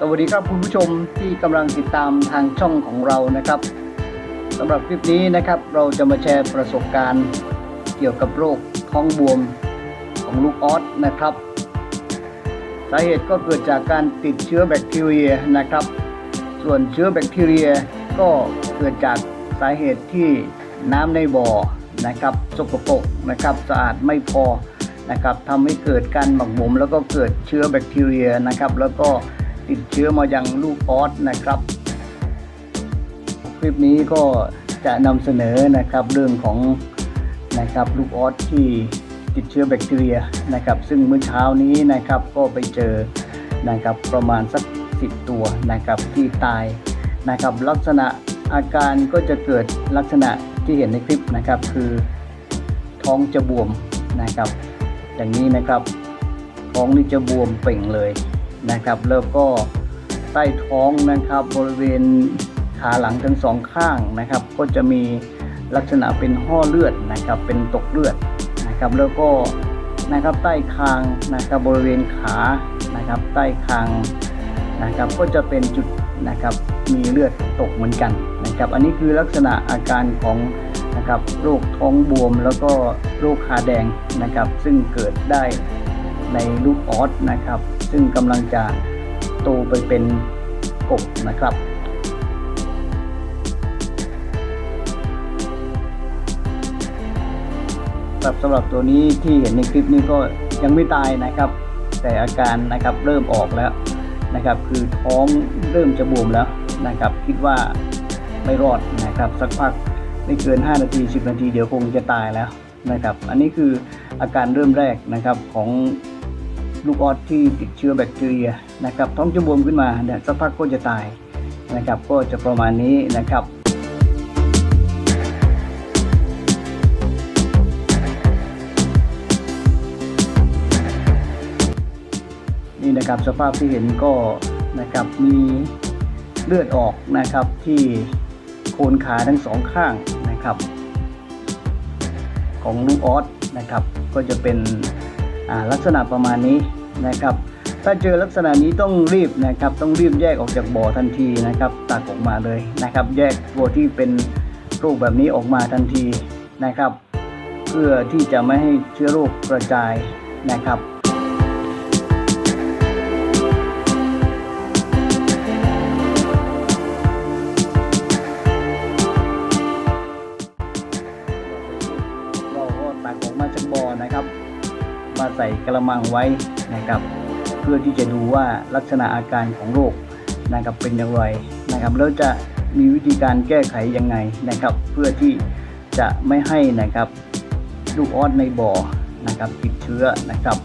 สวัสดีครับคุณผู้ชมที่กำลังติดตามทางช่องของเรานะครับสำหรับคลิปนี้นะครับเราจะมาแชร์ประสบการณ์เกี่ยวกับโรคท้องบวมของลูกออสนะครับสาเหตุก็เกิดจากการติดเชื้อแบคทีเรียนะครับ ส่วนเชื้อแบคทีเรียก็เกิดจากสาเหตุที่น้ำในบ่อนะครับสกปรกนะครับสะอาดไม่พอนะครับทำให้เกิดการหมักหมมแล้วก็เกิดเชื้อแบคทีเรียนะครับ แล้วก็ ติดเชื้อมายังลูกออสนะครับ คลิปนี้ก็จะนำเสนอนะครับเรื่องของนะครับลูกออสที่ติดเชื้อแบคทีเรียนะครับ ซึ่งเมื่อเช้านี้นะครับก็ไปเจอนะครับประมาณสัก 10 ตัวนะครับที่ตายนะครับ ลักษณะอาการก็จะเกิดลักษณะที่เห็นในคลิปนะครับ คือท้องจะบวมนะครับ อย่างนี้นะครับท้องนี่จะบวมเป่งเลย นะครับ แล้วก็ใต้ท้องนะครับบริเวณขาหลังทั้งสองข้างนะครับ ก็จะมีลักษณะเป็นห่อเลือดนะครับ เป็นตกเลือดนะครับ แล้วก็นะครับใต้คางนะครับบริเวณขานะครับ ใต้คางนะครับ ก็จะเป็นจุดนะครับมีเลือดตกเหมือนกันนะครับ อันนี้คือลักษณะอาการของนะครับโรคท้องบวมแล้วก็โรคขาแดงนะครับ ซึ่งเกิดได้ในลูกออสนะครับ ซึ่งกำลังจะโตไปเป็นกบนะครับ สำหรับตัวนี้ที่เห็นในคลิปนี้ก็ยังไม่ตายนะครับ แต่อาการนะครับเริ่มออกแล้วนะครับ คือท้องเริ่มจะบวมแล้วนะครับ คิดว่าไม่รอดนะครับ สักพักไม่เกิน 5 นาที 10 นาทีเดี๋ยวคงจะตายแล้วนะครับ อันนี้คืออาการเริ่มแรกนะครับของ ลูกออสที่ติดเชื้อแบคทีเรียนะครับท้องจะบวมขึ้นมาเดี๋ยสักพักก็จะตายนะครับก็จะประมาณนี้นะครับนี่นะครับสภาพที่เห็นก็นะครับมีเลือดออกนะครับที่โคนขาทั้งสองข้างนะครับ ของลูกออสนะครับ ก็จะเป็นลักษณะประมาณนี้ นะครับ ถ้าเจอลักษณะนี้ต้องรีบนะครับ ต้องรีบแยกออกจากบ่อทันทีนะครับ ตักออกมาเลยนะครับ แยกตัวที่เป็นโรคแบบนี้ออกมาทันทีนะครับ เพื่อที่จะไม่ให้เชื้อโรคกระจายนะครับ ใส่กระมังไว้นะครับ เพื่อที่จะดูว่าลักษณะอาการของโรคนะครับเป็นอย่างไรนะครับแล้วจะมีวิธีการแก้ไขยังไงนะครับ เพื่อที่จะไม่ให้นะครับลูกออสในบ่อนะครับติดเชื้อนะครับ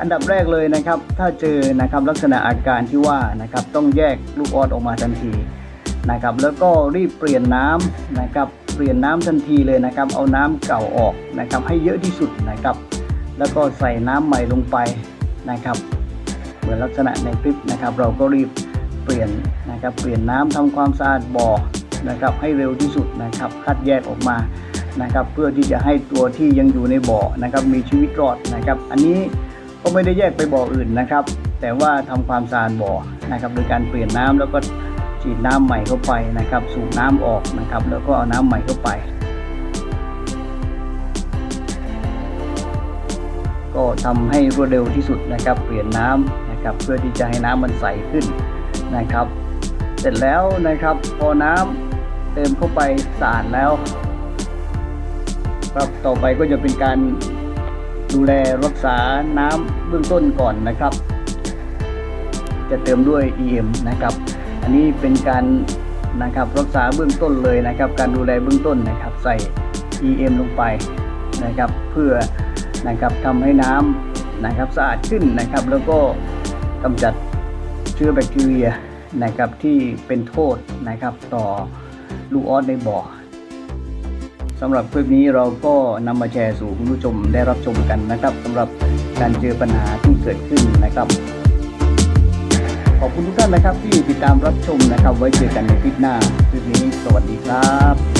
อันดับแรกเลยนะครับ ถ้าเจอนะครับลักษณะอาการที่ว่านะครับต้องแยกลูกออสออกมาทันทีนะครับ แล้วก็รีบเปลี่ยนน้ำนะครับเปลี่ยนน้ำทันทีเลยนะครับ เอาน้ำเก่าออกนะครับ ให้เยอะที่สุดนะครับ แล้วก็ใส่น้ำใหม่ลงไปนะครับ เหมือนลักษณะในคลิปนะครับ เราก็รีบเปลี่ยนนะครับ เปลี่ยนน้ำทำความสะอาดบ่อนะครับ ให้เร็วที่สุดนะครับ คัดแยกออกมานะครับ เพื่อที่จะให้ตัวที่ยังอยู่ในบ่อนะครับ มีชีวิตรอดนะครับ อันนี้ก็ไม่ได้แยกไปบ่ออื่นนะครับ แต่ว่าทำความสะอาดบ่อนะครับโดยการเปลี่ยนน้ำแล้วก็ฉีดน้ำใหม่เข้าไปนะครับ สูบน้ำออกนะครับ แล้วก็เอาน้ำใหม่เข้าไป ก็ทำให้รวดเร็วที่สุดนะครับ เปลี่ยนน้ำนะครับ เพื่อที่จะให้น้ำมันใสขึ้นนะครับ เสร็จแล้วนะครับ พอน้ำเติมเข้าไปสะอาดแล้ว ครับต่อไปก็จะเป็นการดูแลรักษาน้ำเบื้องต้นก่อนนะครับ จะเติมด้วย EM นะครับ อันนี้เป็นการนะครับรักษาเบื้องต้นเลยนะครับ การดูแลเบื้องต้นนะครับ ใส่ EM ลงไปนะครับ เพื่อ นะครับทำให้น้ำนะครับสะอาดขึ้นนะครับ แล้วก็กำจัดเชื้อแบคทีเรียนะครับที่เป็นโทษนะครับต่อลูกออสในบ่อสำหรับคลิปนี้เราก็นำมาแชร์สู่คุณผู้ชมได้รับชมกันนะครับสำหรับการเจอปัญหาที่เกิดขึ้นนะครับ ขอบคุณทุกท่านนะครับที่ติดตามรับชมนะครับ ไว้เจอกันในคลิปหน้าคลิปนี้สวัสดีครับ